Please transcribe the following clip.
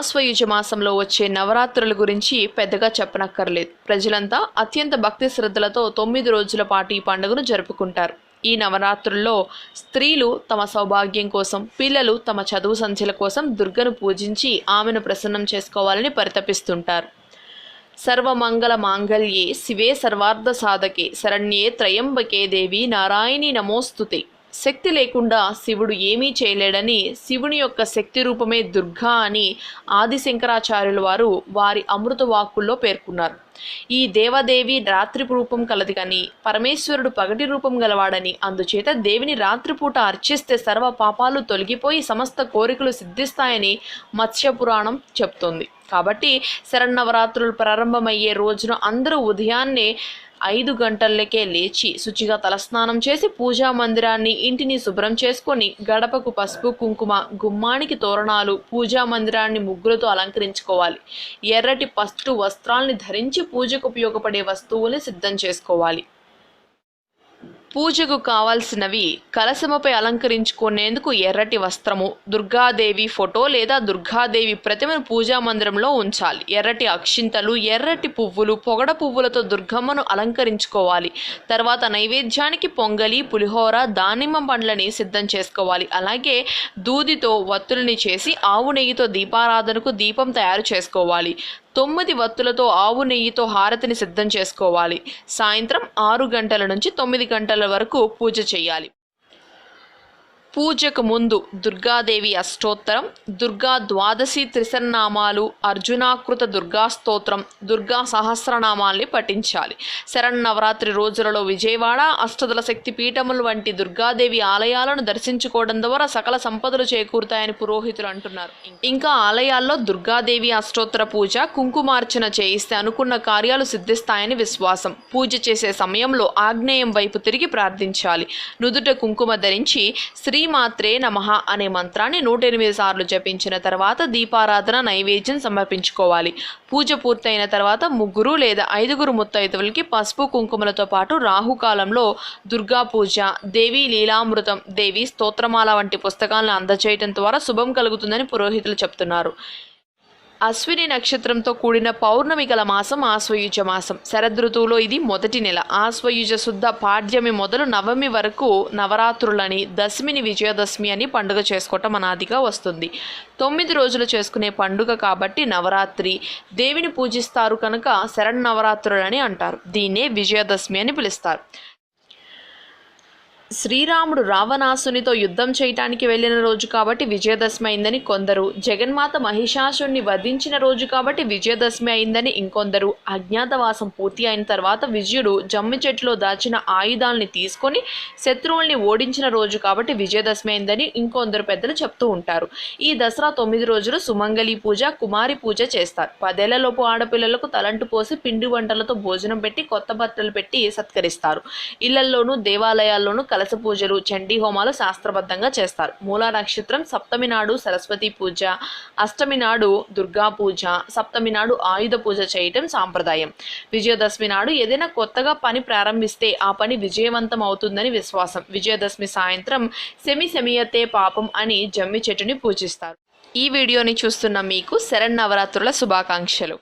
ఆశ్వయుజ మాసంలో వచ్చే నవరాత్రుల గురించి పెద్దగా చెప్పనక్కర్లేదు. ప్రజలంతా అత్యంత భక్తి శ్రద్ధలతో తొమ్మిది రోజుల పాటు ఈ పండుగను జరుపుకుంటారు. ఈ నవరాత్రుల్లో స్త్రీలు తమ సౌభాగ్యం కోసం పిల్లలు తమ చదువు సంధ్యల కోసం దుర్గను పూజించి ఆమెను ప్రసన్నం చేసుకోవాలని పరితపిస్తుంటారు. సర్వమంగళ మాంగళ్యే శివే సర్వార్థ సాధకే శరణ్యే త్రయంబకే దేవి నారాయణి నమోస్తుతే. శక్తి లేకుండా శివుడు ఏమీ చేయలేడని శివుని యొక్క శక్తి రూపమే దుర్గా అని ఆది శంకరాచార్యుల వారు వారి అమృత వాక్కుల్లో పేర్కొన్నారు. ఈ దేవదేవి రాత్రి రూపం కలది కానీ పరమేశ్వరుడు పగటి రూపం గలవాడని అందుచేత దేవిని రాత్రిపూట అర్చిస్తే సర్వ పాపాలు తొలగిపోయి సమస్త కోరికలు సిద్ధిస్తాయని మత్స్య పురాణం చెప్తోంది. కాబట్టి శరన్నవరాత్రులు ప్రారంభమయ్యే రోజున అందరూ ఉదయాన్నే ఐదు గంటలకే లేచి శుచిగా తలస్నానం చేసి పూజా మందిరాన్ని ఇంటిని శుభ్రం చేసుకొని గడపకు పసుపు కుంకుమ గుమ్మానికి తోరణాలు పూజా మందిరాన్ని ముగ్గులతో అలంకరించుకోవాలి. ఎర్రటి పస్టు వస్త్రాల్ని ధరించి పూజకు ఉపయోగపడే వస్తువుల్ని సిద్ధం చేసుకోవాలి. పూజకు కావాల్సినవి కలశముపై అలంకరించుకునేందుకు ఎర్రటి వస్త్రము దుర్గాదేవి ఫోటో లేదా దుర్గాదేవి ప్రతిమను పూజా మందిరంలో ఉంచాలి. ఎర్రటి అక్షింతలు ఎర్రటి పువ్వులు పొగడ పువ్వులతో దుర్గమ్మను అలంకరించుకోవాలి. తర్వాత నైవేద్యానికి పొంగలి పులిహోర దానిమ్మ పండ్లని సిద్ధం చేసుకోవాలి. అలాగే దూదితో వత్తులని చేసి ఆవు నెయ్యితో దీపారాధనకు దీపం తయారు చేసుకోవాలి. తొమ్మిది వత్తులతో ఆవు నెయ్యితో హారతిని సిద్ధం చేసుకోవాలి. సాయంత్రం ఆరు గంటల నుంచి తొమ్మిది గంటల వరకు పూజ చేయాలి. పూజకు ముందు దుర్గాదేవి అష్టోత్తరం దుర్గా ద్వాదశి త్రిసన్నామాలు అర్జునాకృత దుర్గా స్తోత్రం దుర్గా సహస్రనామాల్ని పఠించాలి. శరన్నవరాత్రి రోజులలో విజయవాడ అష్టదల శక్తి పీఠములు వంటి దుర్గాదేవి ఆలయాలను దర్శించుకోవడం ద్వారా సకల సంపదలు చేకూరుతాయని పురోహితులు అంటున్నారు. ఇంకా ఆలయాల్లో దుర్గాదేవి అష్టోత్తర పూజ కుంకుమార్చన చేయిస్తే అనుకున్న కార్యాలు సిద్ధిస్తాయని విశ్వాసం. పూజ చేసే సమయంలో ఆగ్నేయం వైపు తిరిగి ప్రార్థించాలి. నుదుట కుంకుమ ధరించి శ్రీమాత్రే నమః అనే మంత్రాన్ని నూట ఎనిమిది సార్లు జపించిన తర్వాత దీపారాధన నైవేద్యం సమర్పించుకోవాలి. పూజ పూర్తయిన తర్వాత ముగ్గురు లేదా ఐదుగురు ముత్తైదువులకి పసుపు కుంకుమలతో పాటు రాహుకాలంలో దుర్గా పూజ దేవి లీలామృతం దేవి స్తోత్రమాల వంటి పుస్తకాలను అందజేయటం ద్వారా శుభం కలుగుతుందని పురోహితులు చెప్తున్నారు. అశ్విని నక్షత్రంతో కూడిన పౌర్ణమి గల మాసం ఆశ్వయుజ మాసం. శరదృతువులో ఇది మొదటి నెల. ఆశ్వయుజ శుద్ధ పాడ్యమి మొదలు నవమి వరకు నవరాత్రులని దశమిని విజయదశమి అని పండుగ చేసుకోవటం అనాదిగా వస్తుంది. తొమ్మిది రోజులు చేసుకునే పండుగ కాబట్టి నవరాత్రి. దేవిని పూజిస్తారు కనుక శరణ్ అంటారు. దీన్నే విజయదశమి అని పిలుస్తారు. శ్రీరాముడు రావణాసునితో యుద్ధం చేయటానికి వెళ్ళిన రోజు కాబట్టి విజయదశమి అయిందని కొందరు. జగన్మాత మహిషాసుని వధించిన రోజు కాబట్టి విజయదశమి అయిందని ఇంకొందరు. అజ్ఞాతవాసం పూర్తి అయిన తర్వాత విజయుడు జమ్మి చెట్టులో దాచిన ఆయుధాలని తీసుకొని శత్రువుల్ని ఓడించిన రోజు కాబట్టి విజయదశమి అయిందని ఇంకొందరు పెద్దలు చెప్తూ ఉంటారు. ఈ దసరా తొమ్మిది రోజులు సుమంగళి పూజ కుమారి పూజ చేస్తారు. పదేళ్ళలోపు ఆడపిల్లలకు తలంటు పోసి పిండి వంటలతో భోజనం పెట్టి కొత్త బట్టలు పెట్టి సత్కరిస్తారు. ఇళ్ళల్లోనూ దేవాలయాల్లోనూ కలశ పూజలు చండీ హోమాలు శాస్త్రబద్ధంగా చేస్తారు. మూలా నక్షత్రం సప్తమి నాడు సరస్వతి పూజ అష్టమి నాడు దుర్గా పూజ సప్తమి నాడు ఆయుధ పూజ చేయటం సాంప్రదాయం. విజయదశమి నాడు ఏదైనా కొత్తగా పని ప్రారంభిస్తే ఆ పని విజయవంతం అవుతుందని విశ్వాసం. విజయదశమి సాయంత్రం సెమి సెమియతే పాపం అని జమ్మి చెట్టుని పూజిస్తారు. ఈ వీడియోని చూస్తున్న మీకు శరణ్ నవరాత్రుల శుభాకాంక్షలు.